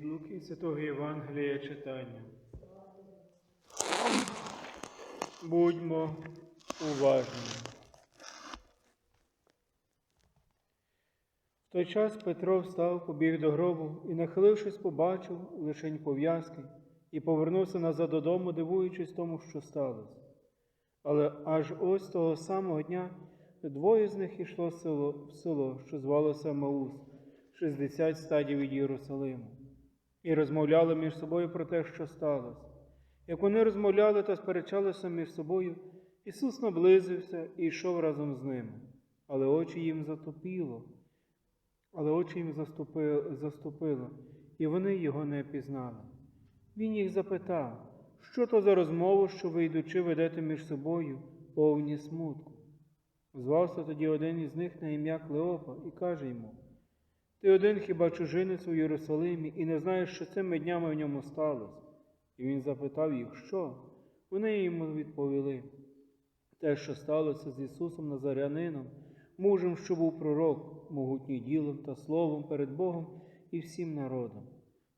Від Луки Святого Євангелія читання. Будьмо уважні. В той час Петро встав, побіг до гробу і, нахилившись, побачив лишень пов'язки і повернувся назад додому, дивуючись тому, що сталося. Але аж ось того самого дня двоє з них йшло в село, в село що звалося Маус, 60 стадій від Єрусалиму, і розмовляли між собою про те, що сталося. Як вони розмовляли та сперечалися між собою, Ісус наблизився і йшов разом з ними, але очі їм затопіло, але очі їм заступило, заступило, і вони його не пізнали. Він їх запитав, що то за розмову, що ви йдучи ведете між собою повні смутку. Звався тоді один із них на ім'я Клеопа і каже йому: Ти один хіба чужинець у Єрусалимі і не знаєш, що цими днями в ньому сталося? І він запитав їх, що? Вони йому відповіли. Те, що сталося з Ісусом Назарянином, мужем, що був пророк, могутній ділом та словом перед Богом і всім народом.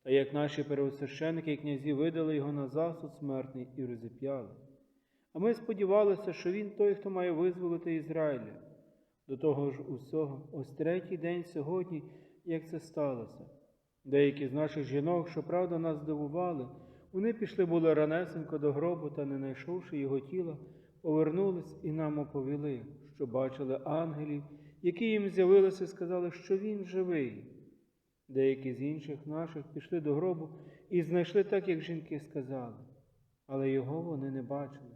Та як наші первосвященники і князі видали його на засуд смертний і розіп'яли. А ми сподівалися, що він той, хто має визволити Ізраїля. До того ж усього, ось третій день сьогодні, як це сталося. Деякі з наших жінок, що правда нас здивували, вони пішли були ранесенько до гробу та, не знайшовши його тіла, повернулись і нам оповіли, що бачили ангелів, які їм з'явилися і сказали, що він живий. Деякі з інших наших пішли до гробу і знайшли так, як жінки сказали, але його вони не бачили.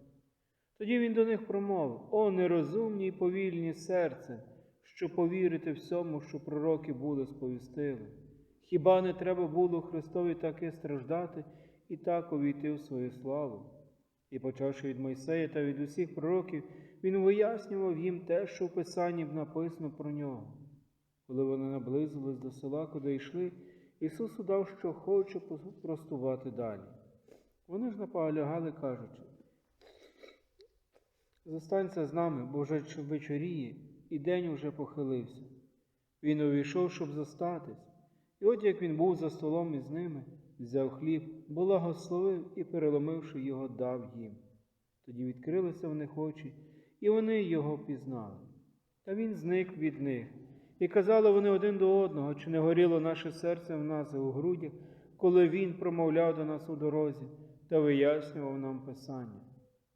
Тоді він до них промовив: О, нерозумні й повільні серце, що повірити всьому, що пророки були сповістили. Хіба не треба було Христові таки страждати і так увійти в свою славу? І, почавши від Мойсея та від усіх пророків, він вияснював їм те, що в Писанні написано про нього. Коли вони наблизились до села, куди йшли, Ісус удав, що хоче простувати далі. Вони ж наполягали, кажучи, Зостанься з нами, бо вже вечоріє, і день уже похилився. Він увійшов, щоб зостатись. І от як він був за столом із ними, взяв хліб, благословив і, переломивши його, дав їм. Тоді відкрилися в них очі, і вони його пізнали. Та він зник від них. І казали вони один до одного, чи не горіло наше серце в нас у грудях, коли він промовляв до нас у дорозі та вияснював нам Писання.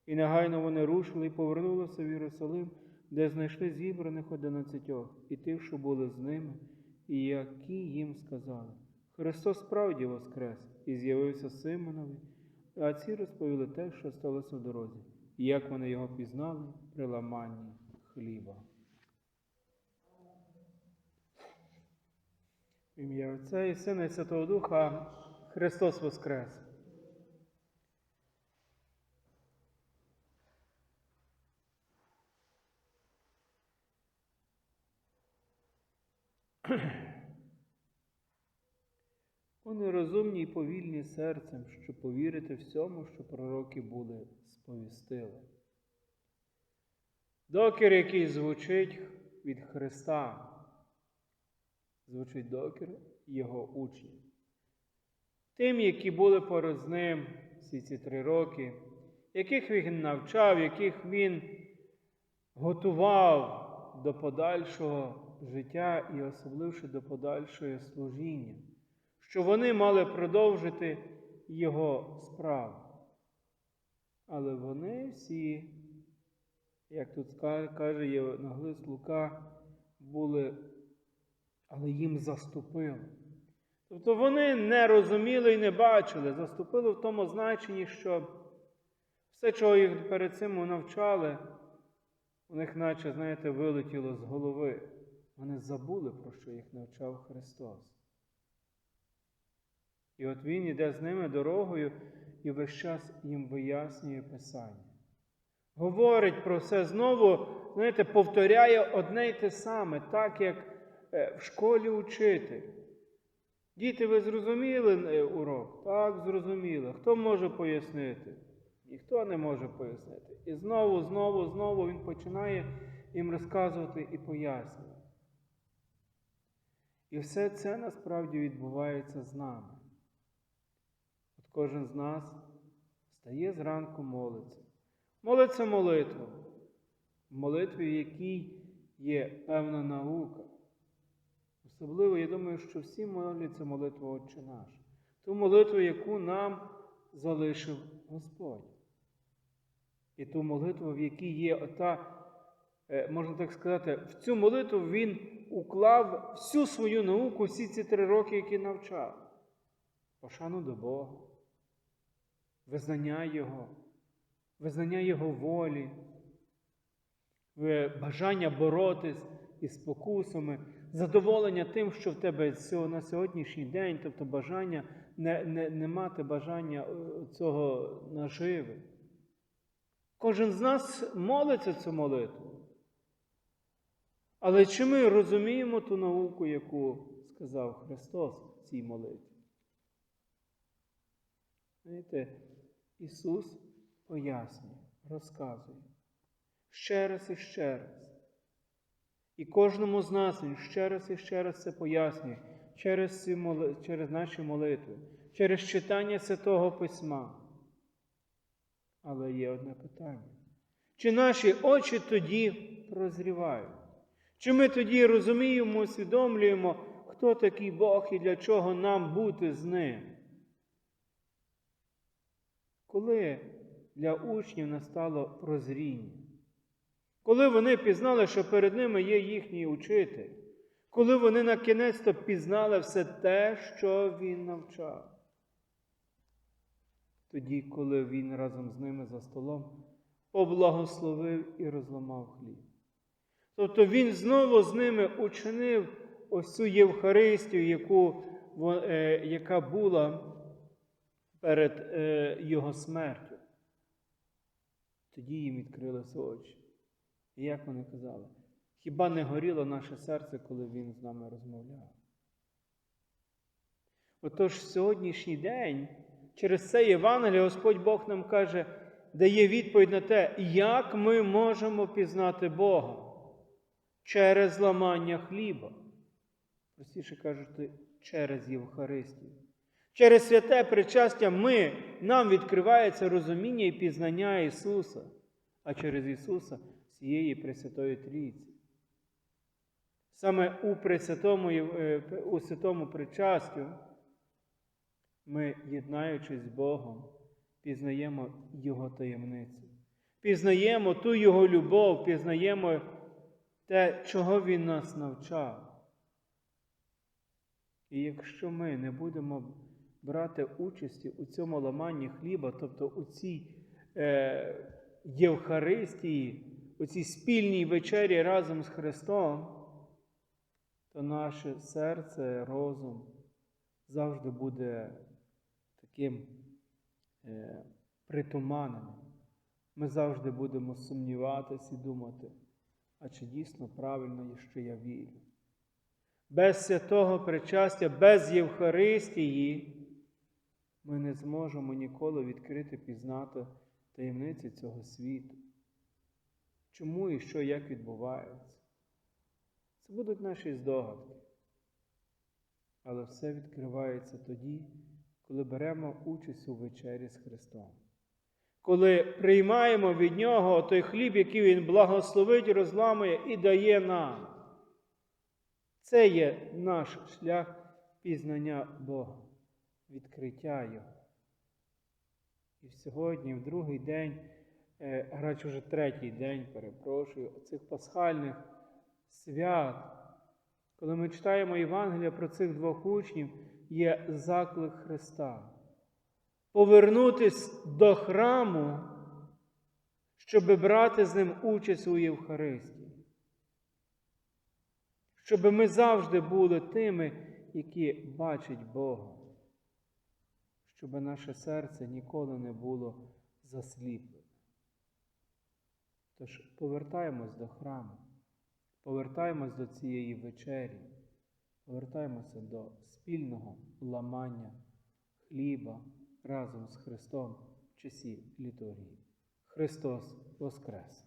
І негайно вони рушили і повернулися в Єрусалим, де знайшли зібраних одинадцятьох і тих, що були з ними, і які їм сказали. Христос справді воскрес і з'явився Симонові, а ці розповіли те, що сталося в дорозі, і як вони його пізнали при ламанні хліба. Ім'я Отця і Сина і Святого Духа Христос Воскрес! Вони розумні і повільні серцем, щоб повірити всьому, що пророки були сповістили. Докір, який звучить від Христа, звучить докір Його учнів. Тим, які були поруч з ним всі ці три роки, яких він навчав, яких він готував до подальшого життя і особливо до подальшого служіння, що вони мали продовжити його справу. Але вони всі, як тут каже Євангелист Лука, були, але їм заступили. Тобто вони не розуміли і не бачили, заступили в тому значенні, що все, чого їх перед цим навчали, у них, наче, знаєте, вилетіло з голови. Вони забули, про що їх навчав Христос. І от Він іде з ними дорогою і весь час їм вияснює Писання. Говорить про все знову, знаєте, повторяє одне й те саме, так як в школі учитель. Діти, ви зрозуміли урок? Так, зрозуміли. Хто може пояснити? Ніхто не може пояснити. І знову, знову, знову він починає їм розказувати і пояснювати. І все це насправді відбувається з нами. От кожен з нас стає зранку молиться. Молиться молитву. В молитві, в якій є певна наука. Особливо, я думаю, що всі моляться молитву Отче наш. Ту молитву, яку нам залишив Господь. І ту молитву, в якій є ота, е, можна так сказати, в цю молитву він уклав всю свою науку, всі ці три роки, які навчав. Пошану до Бога, визнання Його, визнання Його волі, е, бажання боротись із спокусами, задоволення тим, що в тебе на сьогоднішній день, тобто бажання не, не, не мати бажання е, цього наживи. Кожен з нас молиться цю молитву. Але чи ми розуміємо ту науку, яку сказав Христос в цій молитві? Знаєте, Ісус пояснює, розказує ще раз і ще раз. І кожному з нас Він ще раз і ще раз це пояснює через, ці моли... через наші молитви, через читання Святого Письма. Але є одне питання. Чи наші очі тоді прозрівають? Чи ми тоді розуміємо, усвідомлюємо, хто такий Бог і для чого нам бути з ним? Коли для учнів настало прозріння? Коли вони пізнали, що перед ними є їхній учитель, коли вони на кінець то пізнали все те, що він навчав. Тоді, коли він разом з ними за столом поблагословив і розламав хліб. Тобто він знову з ними учинив ось цю Євхаристію, яку, е, яка була перед е, його смертю. Тоді їм відкрилися очі. І як вони казали, хіба не горіло наше серце, коли він з нами розмовляв? Отож, сьогоднішній день, через це Євангеліє, Господь Бог нам каже, дає відповідь на те, як ми можемо пізнати Бога через ламання хліба. Простіше кажучи, через Євхаристію. Через святе причастя ми, нам відкривається розуміння і пізнання Ісуса, а через Ісуса цієї Пресвятої Трійці. Саме у Пресвятому, е, у святому причастю ми, єднаючись з Богом, пізнаємо Його таємницю, пізнаємо ту Його любов, пізнаємо те, чого Він нас навчав. І якщо ми не будемо брати участі у цьому ламанні хліба, тобто у цій е, Євхаристії, у цій спільній вечері разом з Христом, то наше серце, розум завжди буде таким е, притуманеним. Ми завжди будемо сумніватися і думати, а чи дійсно правильно є, що я вірю. Без святого причастя, без Євхаристії ми не зможемо ніколи відкрити пізнати таємниці цього світу. Чому і що, як відбувається? Це будуть наші здогадки. Але все відкривається тоді, коли беремо участь у вечері з Христом. Коли приймаємо від Нього той хліб, який Він благословить, розламує і дає нам. Це є наш шлях пізнання Бога, відкриття Його. І сьогодні, в другий день, радше вже третій день, перепрошую, цих пасхальних свят, коли ми читаємо Євангелія про цих двох учнів, є заклик Христа. Повернутись до храму, щоб брати з ним участь у Євхаристії. Щоб ми завжди були тими, які бачать Бога. Щоб наше серце ніколи не було засліплене. Тож повертаємось до храму, повертаємось до цієї вечері, повертаємося до спільного ламання хліба разом з Христом в часі літургії. Христос Воскрес!